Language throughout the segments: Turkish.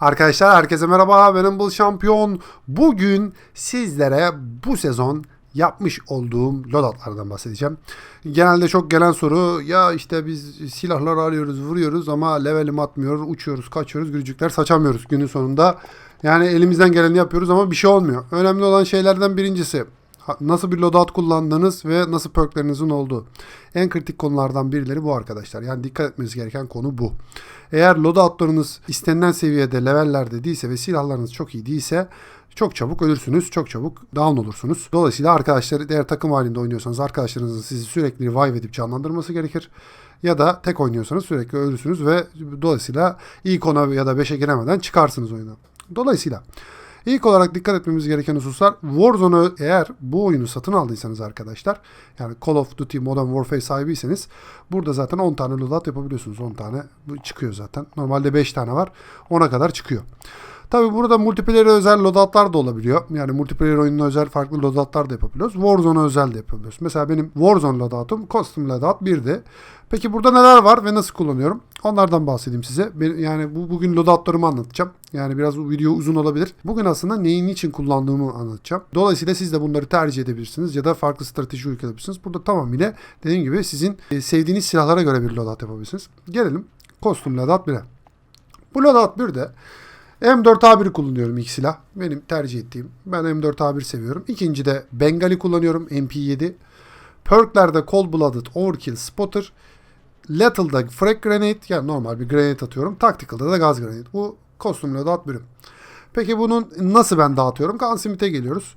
Arkadaşlar herkese merhaba benim Bul Şampiyon. Bugün sizlere bu sezon yapmış olduğum loadoutlardan bahsedeceğim. Genelde çok gelen soru ya işte biz silahlar alıyoruz vuruyoruz ama levelim atmıyor uçuyoruz kaçıyoruz gülücükler saçamıyoruz günün sonunda. Yani elimizden geleni yapıyoruz ama bir şey olmuyor. Önemli olan şeylerden birincisi nasıl bir loadout kullandığınız ve nasıl perklerinizin olduğu. En kritik konulardan birileri bu arkadaşlar. Yani dikkat etmeniz gereken konu bu. Eğer loadoutlarınız istenilen seviyede levellerde değilse ve silahlarınız çok iyi değilse çok çabuk ölürsünüz. Çok çabuk down olursunuz. Dolayısıyla arkadaşlar eğer takım halinde oynuyorsanız arkadaşlarınızın sizi sürekli revive edip canlandırması gerekir. Ya da tek oynuyorsanız sürekli ölürsünüz ve dolayısıyla ilk ona ya da 5'e giremeden çıkarsınız oyuna. Dolayısıyla İlk olarak dikkat etmemiz gereken hususlar Warzone'u eğer bu oyunu satın aldıysanız arkadaşlar yani Call of Duty Modern Warfare sahibiyseniz burada zaten 10 tane loadout yapabiliyorsunuz. 10 tane çıkıyor zaten. Normalde 5 tane var. 10'a kadar çıkıyor. Tabi burada multiplayer özel loadoutlar da olabiliyor. Yani multiplayer oyununa özel farklı loadoutlar da yapabiliyoruz. Warzone'a özel de yapabiliyoruz. Mesela benim Warzone loadoutum custom loadout 1'di. Peki burada neler var ve nasıl kullanıyorum? Onlardan bahsedeyim size. Yani bu bugün loadoutlarımı anlatacağım. Yani biraz bu video uzun olabilir. Bugün aslında neyin için kullandığımı anlatacağım. Dolayısıyla siz de bunları tercih edebilirsiniz ya da farklı strateji uygulayabilirsiniz. Burada tamamıyla dediğim gibi sizin e, sevdiğiniz silahlara göre bir loadout yapabilirsiniz. Gelelim custom loadout 1'e. Bu loadout 1'de M4A1 kullanıyorum ilk silah. Benim tercih ettiğim. Ben M4A1 seviyorum. İkinci de Bengali kullanıyorum. MP7. Perklerde Cold Blooded, Overkill, Spotter. Lethal'da Frag Grenade. Yani normal bir grenade atıyorum. Tactical'da da gaz grenade. Bu kostüm loadout birim. Peki bunun nasıl ben dağıtıyorum? Gunsmith'e geliyoruz.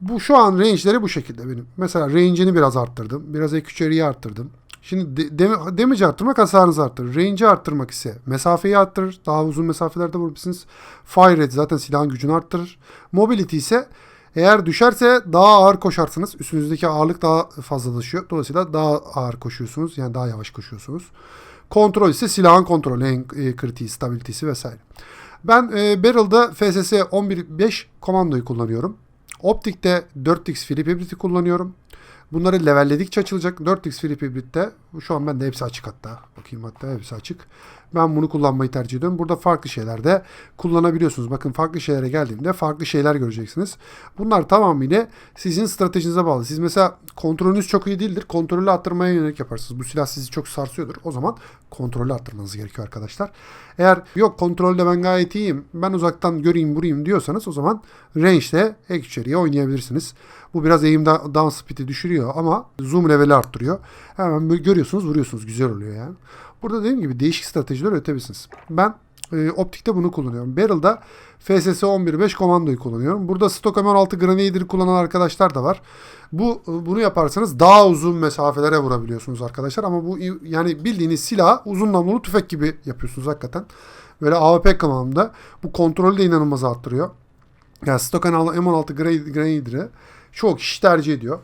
Bu şu an range'leri bu şekilde benim. Mesela range'ini biraz arttırdım. Biraz ek arttırdım. Şimdi de, damage arttırmak hasarınızı arttırır. Range'i arttırmak ise mesafeyi arttırır. Daha uzun mesafelerde vurabilirsiniz. Fire rate zaten silahın gücünü arttırır. Mobility ise eğer düşerse daha ağır koşarsınız. Üstünüzdeki ağırlık daha fazlalaşıyor. Dolayısıyla daha ağır koşuyorsunuz. Yani daha yavaş koşuyorsunuz. Kontrol ise silahın kontrolü, en e, kritiği, stabilitesi vesaire. Ben e, Barrel'da FSS 11.5 komandoyu kullanıyorum. Optik'te 4x Flip Hybrid'i kullanıyorum. Bunları levelledikçe açılacak. 4x Flip Hybrid'de şu an bende hepsi açık hatta. Bakayım hatta hepsi açık. Ben bunu kullanmayı tercih ediyorum. Burada farklı şeyler de kullanabiliyorsunuz. Bakın farklı şeylere geldiğimde farklı şeyler göreceksiniz. Bunlar tamamıyla sizin stratejinize bağlı. Siz mesela kontrolünüz çok iyi değildir. Kontrolü arttırmaya yönelik yaparsınız. Bu silah sizi çok sarsıyordur. O zaman kontrolü arttırmanız gerekiyor arkadaşlar. Eğer yok kontrolde ben gayet iyiyim. Ben uzaktan göreyim vurayım diyorsanız o zaman range'de ek içeriye oynayabilirsiniz. Bu biraz aim down speed'i düşürüyor ama zoom level'i arttırıyor. Hemen görüyorsunuz vuruyorsunuz. Güzel oluyor yani. Burada dediğim gibi değişik stratejiler üretebilirsiniz. Ben e, optikte bunu kullanıyorum. Barrel'da FSS 11.5 komandoyu kullanıyorum. Burada Stock M16 Grenadier kullanan arkadaşlar da var. Bu bunu yaparsanız daha uzun mesafelere vurabiliyorsunuz arkadaşlar ama bu yani bildiğiniz silah uzun namlulu tüfek gibi yapıyorsunuz hakikaten. Böyle AWP kıvamında. Bu kontrolü de inanılmaz arttırıyor. Yani Stock M16 Grenadier'ı çoğu kişi tercih ediyor.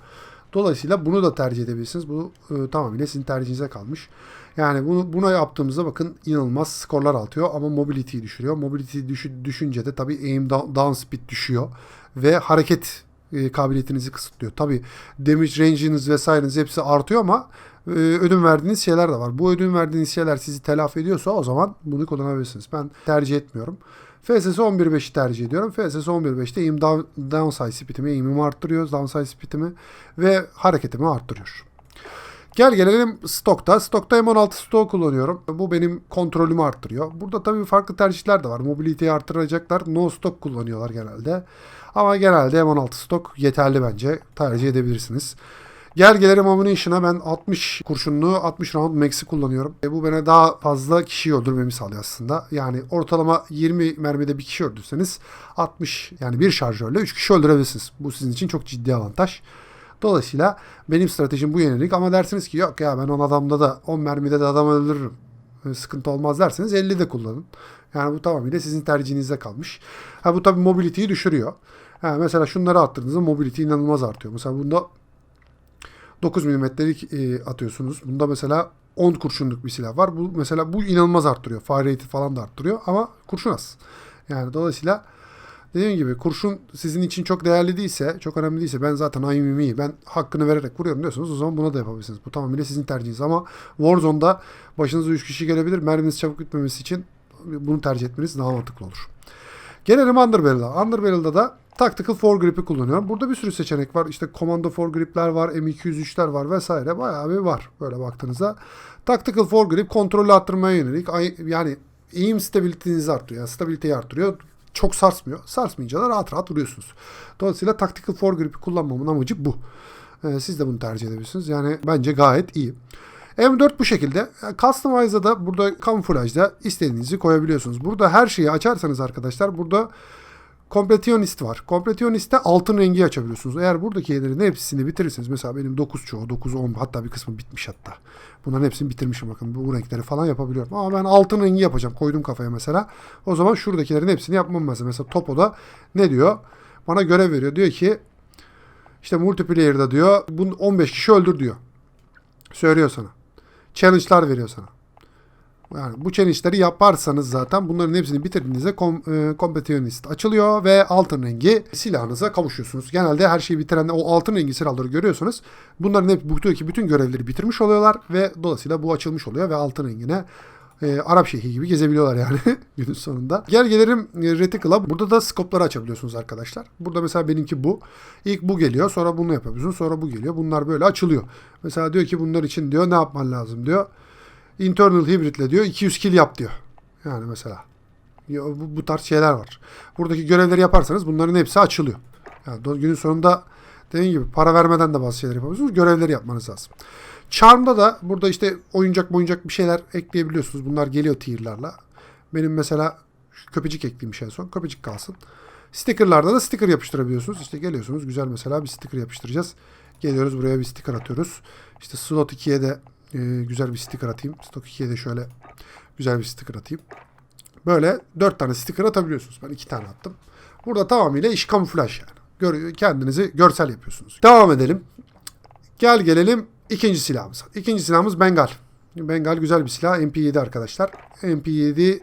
Dolayısıyla bunu da tercih edebilirsiniz. Bu e, tamamıyla sizin tercihinize kalmış. Yani bunu buna yaptığımızda bakın inanılmaz skorlar artıyor ama mobility'yi düşürüyor. Mobility düşü, düşünce de tabii aim down, down speed düşüyor ve hareket e, kabiliyetinizi kısıtlıyor. Tabii damage range'iniz vesaireniz hepsi artıyor ama e, ödün verdiğiniz şeyler de var. Bu ödün verdiğiniz şeyler sizi telafi ediyorsa o zaman bunu kullanabilirsiniz. Ben tercih etmiyorum. FSS 11.5'i tercih ediyorum. FSS 11.5'te aim down, downside speed'imi, aim'imi arttırıyor, downside speed'imi ve hareketimi arttırıyor. Gel gelelim stokta. Stokta M16 stok kullanıyorum. Bu benim kontrolümü arttırıyor. Burada tabii farklı tercihler de var. Mobility'yi arttıracaklar. No stock kullanıyorlar genelde. Ama genelde M16 stok yeterli bence. Tercih edebilirsiniz. Gel gelelim Ammunition'a ben 60 kurşunlu 60 round max'i kullanıyorum. E bu bana daha fazla kişiyi öldürmemi sağlıyor aslında. Yani ortalama 20 mermide bir kişi öldürseniz 60 yani bir şarjörle 3 kişi öldürebilirsiniz. Bu sizin için çok ciddi avantaj. Dolayısıyla benim stratejim bu yönelik ama dersiniz ki yok ya ben 10 adamda da 10 mermide de adam öldürürüm. E, Sıkıntı olmaz derseniz 50 de kullanın. Yani bu tamamıyla sizin tercihinize kalmış. Ha bu tabii mobility'yi düşürüyor. Ha, mesela şunları attığınızda mobility inanılmaz artıyor. Mesela bunda 9 milimetrelik e, atıyorsunuz. Bunda mesela 10 kurşunluk bir silah var. Bu mesela bu inanılmaz arttırıyor. Fire rate'i falan da arttırıyor ama kurşun az. Yani dolayısıyla dediğim gibi kurşun sizin için çok değerli değilse, çok önemli değilse ben zaten IMM'yi ben hakkını vererek vuruyorum diyorsanız o zaman buna da yapabilirsiniz. Bu tamamıyla sizin tercihiniz ama Warzone'da başınıza 3 kişi gelebilir. Merminiz çabuk bitmemesi için bunu tercih etmeniz daha mantıklı olur. Gelelim Underbarrel'a. Underbarrel'da da Tactical Foregrip'i kullanıyorum. Burada bir sürü seçenek var. İşte Commando Foregrip'ler var, M203'ler var vesaire. Bayağı bir var böyle baktığınızda. Tactical Foregrip kontrolü arttırmaya yönelik. Yani aim stability'nizi arttırıyor. Yani stabiliteyi arttırıyor. Çok sarsmıyor. Sarsmayınca da rahat rahat vuruyorsunuz. Dolayısıyla Tactical Foregrip'i kullanmamın amacı bu. Ee, siz de bunu tercih edebilirsiniz. Yani bence gayet iyi. M4 bu şekilde. Yani Customize'da da burada kamuflajda istediğinizi koyabiliyorsunuz. Burada her şeyi açarsanız arkadaşlar burada Completionist var. Completionist'te altın rengi açabiliyorsunuz. Eğer buradaki yerlerin hepsini bitirirseniz mesela benim 9 çoğu 9 10 hatta bir kısmı bitmiş hatta. Bunların hepsini bitirmişim bakın bu renkleri falan yapabiliyorum. Ama ben altın rengi yapacağım. Koydum kafaya mesela. O zaman şuradakilerin hepsini yapmam lazım. Mesela Topo'da ne diyor? Bana görev veriyor. Diyor ki işte multiplayer'da diyor bunu 15 kişi öldür diyor. Söylüyor sana. Challenge'lar veriyor sana. Yani bu challenge'leri yaparsanız zaten bunların hepsini bitirdiğinizde kom, e, competitionist açılıyor ve altın rengi silahınıza kavuşuyorsunuz. Genelde her şeyi bitiren o altın rengi silahları görüyorsunuz. Bunların hep buradaki bütün görevleri bitirmiş oluyorlar ve dolayısıyla bu açılmış oluyor ve altın rengine e, Arap şeyhi gibi gezebiliyorlar yani günün sonunda. Gel gelelim e, Reticle'a. Burada da skopları açabiliyorsunuz arkadaşlar. Burada mesela benimki bu. İlk bu geliyor sonra bunu yapabiliyorsun sonra bu geliyor. Bunlar böyle açılıyor. Mesela diyor ki bunlar için diyor ne yapman lazım diyor. Internal Hybrid'le diyor 200 kill yap diyor. Yani mesela. Bu, bu tarz şeyler var. Buradaki görevleri yaparsanız bunların hepsi açılıyor. Yani günün sonunda dediğim gibi para vermeden de bazı şeyler yapabiliyorsunuz. Görevleri yapmanız lazım. Charm'da da burada işte oyuncak oyuncak bir şeyler ekleyebiliyorsunuz. Bunlar geliyor tier'larla. Benim mesela şu köpecik ekleyeyim en son. Köpecik kalsın. Sticker'larda da sticker yapıştırabiliyorsunuz. İşte geliyorsunuz güzel mesela bir sticker yapıştıracağız. Geliyoruz buraya bir sticker atıyoruz. İşte slot 2'ye de e, güzel bir sticker atayım. Slot 2'ye de şöyle güzel bir sticker atayım. Böyle 4 tane sticker atabiliyorsunuz. Ben 2 tane attım. Burada tamamıyla iş kamuflaj yani. Gör, kendinizi görsel yapıyorsunuz. Devam edelim. Gel gelelim ikinci silahımıza. İkinci silahımız Bengal. Bengal güzel bir silah. MP7 arkadaşlar. MP7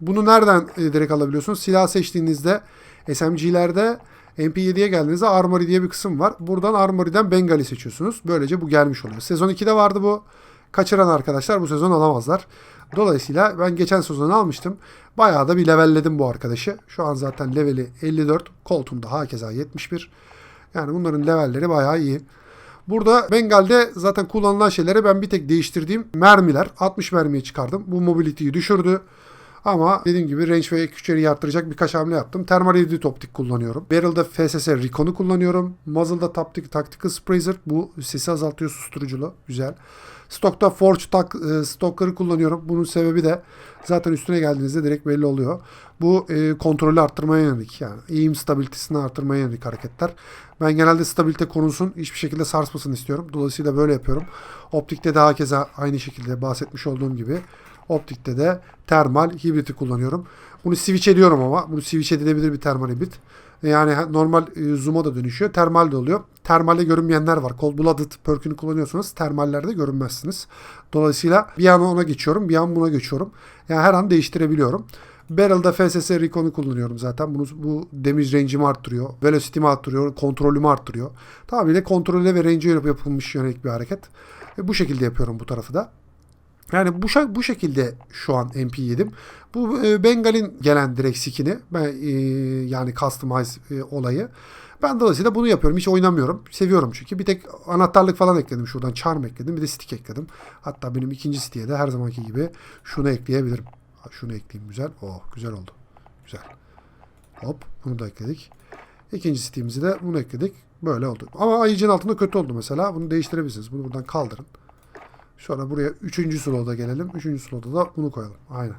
bunu nereden e, direkt alabiliyorsunuz? Silah seçtiğinizde SMG'lerde MP7'ye geldiğinizde Armory diye bir kısım var. Buradan Armory'den Bengal'i seçiyorsunuz. Böylece bu gelmiş oluyor. Sezon 2'de vardı bu. Kaçıran arkadaşlar bu sezon alamazlar. Dolayısıyla ben geçen sezon almıştım. Bayağı da bir levelledim bu arkadaşı. Şu an zaten leveli 54. Koltuğunda hakeza 71. Yani bunların levelleri bayağı iyi. Burada Bengal'de zaten kullanılan şeyleri ben bir tek değiştirdiğim mermiler. 60 mermiye çıkardım. Bu mobility'yi düşürdü. Ama dediğim gibi range ve küçeriği arttıracak birkaç hamle yaptım. Thermal Iridit Optik kullanıyorum. Barrel'da FSS Recon'u kullanıyorum. Muzzle'da Tactical, Tactical Sprazer. Bu sesi azaltıyor susturuculu. Güzel. Stock'ta Forge tak, e, Stocker'ı kullanıyorum. Bunun sebebi de zaten üstüne geldiğinizde direkt belli oluyor. Bu e, kontrolü arttırmaya yönelik yani aim stabilitesini arttırmaya yönelik hareketler. Ben genelde stabilite korunsun, hiçbir şekilde sarsmasın istiyorum. Dolayısıyla böyle yapıyorum. Optikte de hakeza aynı şekilde bahsetmiş olduğum gibi Optikte de termal hibriti kullanıyorum. Bunu switch ediyorum ama. Bunu switch edilebilir bir termal hibrit. Yani normal e, zoom'a da dönüşüyor. Termal de oluyor. Termalde görünmeyenler var. Cold Blooded perk'ünü kullanıyorsanız termallerde görünmezsiniz. Dolayısıyla bir an ona geçiyorum, bir an buna geçiyorum. Yani her an değiştirebiliyorum. Barrel'da FSS Recon'u kullanıyorum zaten. Bunu, bu damage range'imi arttırıyor. Velocity'mi arttırıyor. Kontrolümü arttırıyor. Tamamıyla kontrole ve range'e yapılmış yönelik bir hareket. E, bu şekilde yapıyorum bu tarafı da. Yani bu, bu şekilde şu an MP7'im. Bu e, Bengal'in gelen direkt skin'i. Ben, e, yani customize e, olayı. Ben dolayısıyla bunu yapıyorum. Hiç oynamıyorum. Seviyorum çünkü. Bir tek anahtarlık falan ekledim şuradan. Charm ekledim. Bir de stick ekledim. Hatta benim ikinci stick'e de her zamanki gibi şunu ekleyebilirim. Şunu ekleyeyim güzel. Oh güzel oldu. Güzel. Hop bunu da ekledik. İkinci stick'imizi de bunu ekledik. Böyle oldu. Ama ayıcın altında kötü oldu mesela. Bunu değiştirebilirsiniz. Bunu buradan kaldırın. Sonra buraya üçüncü slow'da gelelim. Üçüncü slow'da da bunu koyalım. Aynen.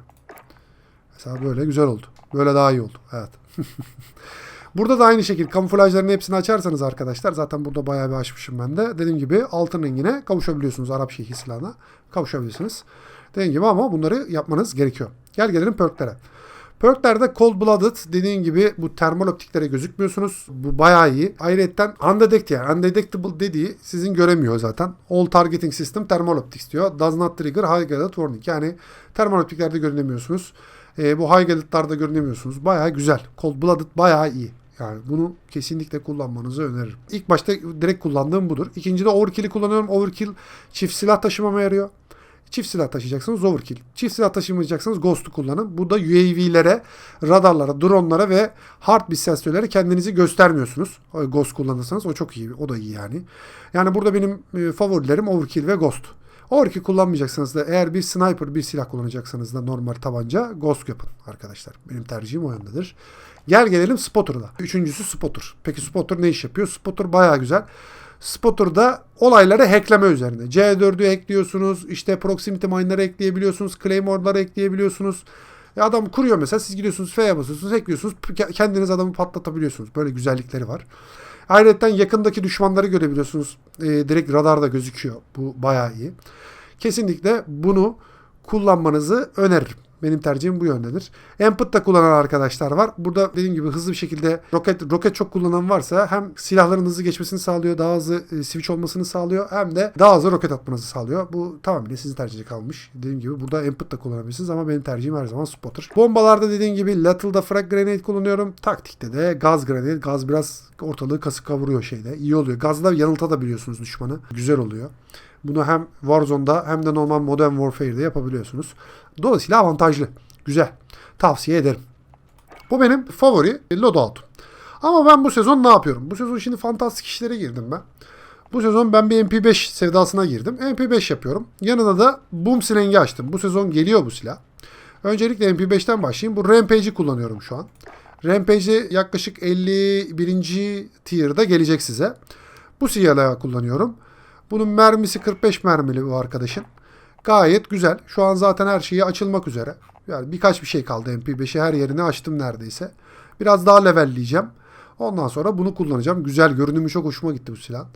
Mesela böyle güzel oldu. Böyle daha iyi oldu. Evet. burada da aynı şekilde kamuflajların hepsini açarsanız arkadaşlar zaten burada bayağı bir açmışım ben de. Dediğim gibi altın rengine kavuşabiliyorsunuz. Arap Şeyhi silahına kavuşabilirsiniz. Dediğim gibi ama bunları yapmanız gerekiyor. Gel gelelim perklere. Perklerde Cold Blooded dediğin gibi bu termal optiklere gözükmüyorsunuz. Bu bayağı iyi. Ayrıca Undetect yani Undetectable dediği sizin göremiyor zaten. All Targeting System Thermal Optics diyor. Does not trigger High Guided Warning. Yani termal optiklerde görünemiyorsunuz. E, bu High Guided'larda görünemiyorsunuz. Bayağı güzel. Cold Blooded bayağı iyi. Yani bunu kesinlikle kullanmanızı öneririm. İlk başta direkt kullandığım budur. İkincide Overkill'i kullanıyorum. Overkill çift silah taşımama yarıyor. Çift silah taşıyacaksınız overkill. Çift silah taşımayacaksanız ghost'u kullanın. Bu da UAV'lere, radarlara, drone'lara ve heartbeat sensörlere kendinizi göstermiyorsunuz. O Ghost kullanırsanız o çok iyi. O da iyi yani. Yani burada benim e, favorilerim overkill ve ghost. Overkill kullanmayacaksanız da eğer bir sniper bir silah kullanacaksanız da normal tabanca ghost yapın arkadaşlar. Benim tercihim o yöndedir. Gel gelelim Spotter'da. Üçüncüsü Spotter. Peki Spotter ne iş yapıyor? Spotter baya güzel. Spotter'da olayları hackleme üzerine. C4'ü ekliyorsunuz. işte proximity mine'ları ekleyebiliyorsunuz. Claymore'ları ekleyebiliyorsunuz. E adam kuruyor mesela siz gidiyorsunuz F'ye basıyorsunuz ekliyorsunuz. Ke- Kendiniz adamı patlatabiliyorsunuz. Böyle güzellikleri var. Ayrıca yakındaki düşmanları görebiliyorsunuz. E, direkt radarda gözüküyor. Bu bayağı iyi. Kesinlikle bunu kullanmanızı öneririm. Benim tercihim bu yöndedir. Input da kullanan arkadaşlar var. Burada dediğim gibi hızlı bir şekilde roket roket çok kullanan varsa hem silahların hızlı geçmesini sağlıyor, daha hızlı e, switch olmasını sağlıyor hem de daha hızlı roket atmanızı sağlıyor. Bu tamamen sizin tercihinize kalmış. Dediğim gibi burada input da kullanabilirsiniz ama benim tercihim her zaman spotter. Bombalarda dediğim gibi Lethal'da frag grenade kullanıyorum. Taktikte de gaz grenade. Gaz biraz ortalığı kasıp kavuruyor şeyde. İyi oluyor. Gazla yanıltabiliyorsunuz düşmanı. Güzel oluyor. Bunu hem Warzone'da hem de normal Modern Warfare'de yapabiliyorsunuz. Dolayısıyla avantajlı. Güzel. Tavsiye ederim. Bu benim favori loadout'um. Ama ben bu sezon ne yapıyorum? Bu sezon şimdi fantastik işlere girdim ben. Bu sezon ben bir MP5 sevdasına girdim. MP5 yapıyorum. Yanına da Boom Sling'i açtım. Bu sezon geliyor bu silah. Öncelikle MP5'ten başlayayım. Bu Rampage'i kullanıyorum şu an. Rampage'i yaklaşık 51. tier'da gelecek size. Bu silahı kullanıyorum. Bunun mermisi 45 mermili bu arkadaşın. Gayet güzel. Şu an zaten her şeyi açılmak üzere. Yani birkaç bir şey kaldı MP5'i her yerini açtım neredeyse. Biraz daha levelleyeceğim. Ondan sonra bunu kullanacağım. Güzel görünümü çok hoşuma gitti bu silah.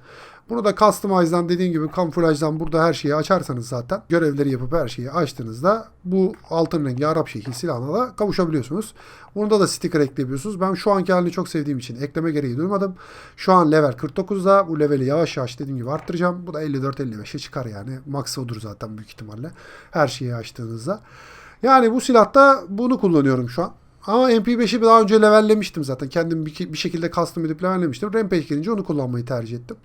Bunu da Customize'dan dediğim gibi kamuflajdan burada her şeyi açarsanız zaten görevleri yapıp her şeyi açtığınızda bu altın rengi Arap şekil silahına da kavuşabiliyorsunuz. Bunda da sticker ekleyebiliyorsunuz. Ben şu anki halini çok sevdiğim için ekleme gereği duymadım. Şu an level 49'da. Bu leveli yavaş yavaş dediğim gibi arttıracağım. Bu da 54-55'e çıkar yani. Max odur zaten büyük ihtimalle. Her şeyi açtığınızda. Yani bu silahta bunu kullanıyorum şu an. Ama MP5'i daha önce levellemiştim zaten. Kendim bir, bir şekilde custom edip levellemiştim. Rampage gelince onu kullanmayı tercih ettim.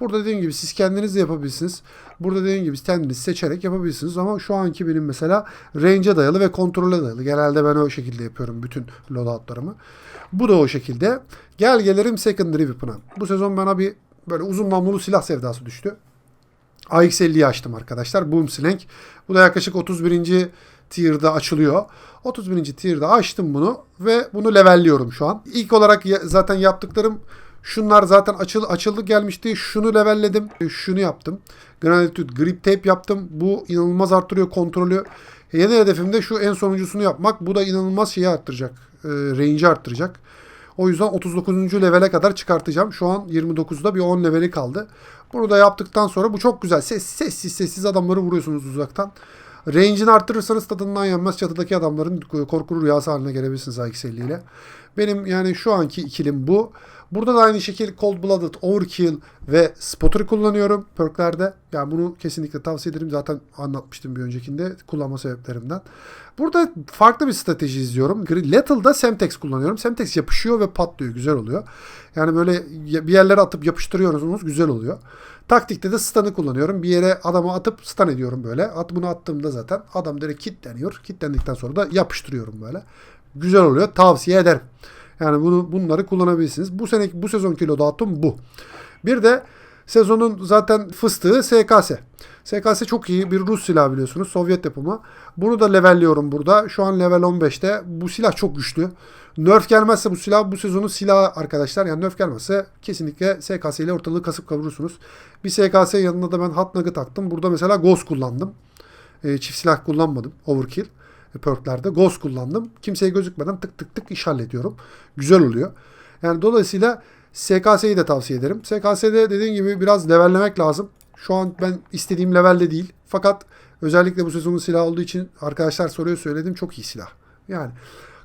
Burada dediğim gibi siz kendiniz de yapabilirsiniz. Burada dediğim gibi kendiniz seçerek yapabilirsiniz. Ama şu anki benim mesela range'e dayalı ve kontrole dayalı. Genelde ben o şekilde yapıyorum bütün loadoutlarımı. Bu da o şekilde. Gel gelelim secondary weapon'a. Bu sezon bana bir böyle uzun namlulu silah sevdası düştü. AX50'yi açtım arkadaşlar. Boom Slang. Bu da yaklaşık 31. tier'da açılıyor. 31. tier'da açtım bunu ve bunu levelliyorum şu an. İlk olarak zaten yaptıklarım şunlar zaten açıl, açıldı gelmişti. Şunu levelledim. Şunu yaptım. Granitude grip tape yaptım. Bu inanılmaz arttırıyor kontrolü. Yeni hedefim de şu en sonuncusunu yapmak. Bu da inanılmaz şeyi arttıracak. E, range'i arttıracak. O yüzden 39. levele kadar çıkartacağım. Şu an 29'da bir 10 leveli kaldı. Bunu da yaptıktan sonra bu çok güzel. Ses, sessiz sessiz adamları vuruyorsunuz uzaktan. Range'ini arttırırsanız tadından yenmez çatıdaki adamların korkulu rüyası haline gelebilirsiniz AX50 ile. Benim yani şu anki ikilim bu. Burada da aynı şekilde Cold Blooded, Overkill ve Spotter'ı kullanıyorum perklerde. Yani bunu kesinlikle tavsiye ederim. Zaten anlatmıştım bir öncekinde kullanma sebeplerimden. Burada farklı bir strateji izliyorum. Lethal'da Semtex kullanıyorum. Semtex yapışıyor ve patlıyor. Güzel oluyor. Yani böyle bir yerlere atıp yapıştırıyorsunuz. Güzel oluyor. Taktikte de stun'ı kullanıyorum. Bir yere adamı atıp stun ediyorum böyle. At bunu attığımda zaten adam direkt kilitleniyor. Kilitlendikten sonra da yapıştırıyorum böyle. Güzel oluyor. Tavsiye ederim. Yani bunu bunları kullanabilirsiniz. Bu seneki bu sezonki loadout'um bu. Bir de sezonun zaten fıstığı SKS. SKS çok iyi bir Rus silahı biliyorsunuz. Sovyet yapımı. Bunu da levelliyorum burada. Şu an level 15'te. Bu silah çok güçlü. Nerf gelmezse bu silah bu sezonun silahı arkadaşlar. Yani nerf gelmezse kesinlikle SKS ile ortalığı kasıp kavurursunuz. Bir SKS yanında da ben Hot Nugget taktım. Burada mesela Ghost kullandım. E, çift silah kullanmadım. Overkill perklerde. Ghost kullandım. Kimseye gözükmeden tık tık tık iş hallediyorum. Güzel oluyor. Yani dolayısıyla SKS'yi de tavsiye ederim. SKS'de dediğim gibi biraz levellemek lazım. Şu an ben istediğim levelde değil. Fakat özellikle bu sezonun silahı olduğu için arkadaşlar soruyor söyledim. Çok iyi silah. Yani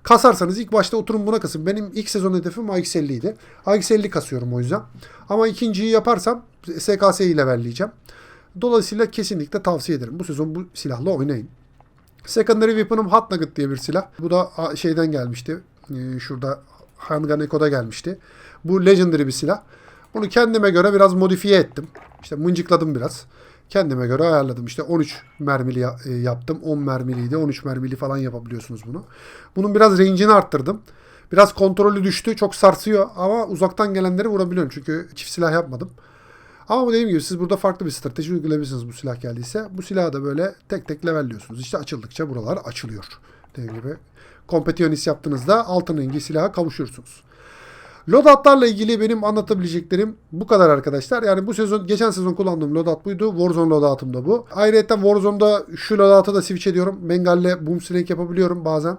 kasarsanız ilk başta oturun buna kasın. Benim ilk sezon hedefim AX50 idi. AX50 kasıyorum o yüzden. Ama ikinciyi yaparsam SKS'yi levelleyeceğim. Dolayısıyla kesinlikle tavsiye ederim. Bu sezon bu silahla oynayın. Secondary Weapon'ım Hot Nugget diye bir silah. Bu da şeyden gelmişti. Ee, şurada Handgun Echo'da gelmişti. Bu Legendary bir silah. Bunu kendime göre biraz modifiye ettim. İşte mıncıkladım biraz. kendime göre ayarladım. İşte 13 mermili e, yaptım. 10 mermiliydi. 13 mermili falan yapabiliyorsunuz bunu. Bunun biraz range'ini arttırdım. Biraz kontrolü düştü. Çok sarsıyor ama uzaktan gelenleri vurabiliyorum. Çünkü çift silah yapmadım. Ama dediğim gibi siz burada farklı bir strateji uygulayabilirsiniz bu silah geldiyse. Bu silahı da böyle tek tek levelliyorsunuz. İşte açıldıkça buralar açılıyor. Dediğim gibi. Competitionis yaptığınızda altın rengi silaha kavuşursunuz. Loadout'larla ilgili benim anlatabileceklerim bu kadar arkadaşlar. Yani bu sezon, geçen sezon kullandığım loadout buydu. Warzone loadout'um da bu. Ayrıca Warzone'da şu loadout'a da switch ediyorum. Bengal'le boom slang yapabiliyorum bazen.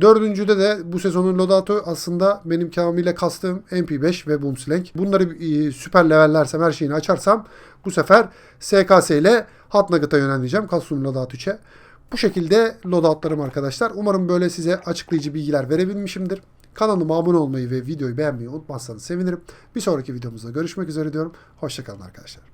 Dördüncüde de bu sezonun loadout'u aslında benim kamile kastığım MP5 ve boom slang. Bunları e, süper levellersem her şeyini açarsam bu sefer SKS ile Hot Nugget'a yöneleceğim. Custom Loadout 3'e. Bu şekilde loadoutlarım arkadaşlar. Umarım böyle size açıklayıcı bilgiler verebilmişimdir. Kanalıma abone olmayı ve videoyu beğenmeyi unutmazsanız sevinirim. Bir sonraki videomuzda görüşmek üzere diyorum. Hoşçakalın arkadaşlar.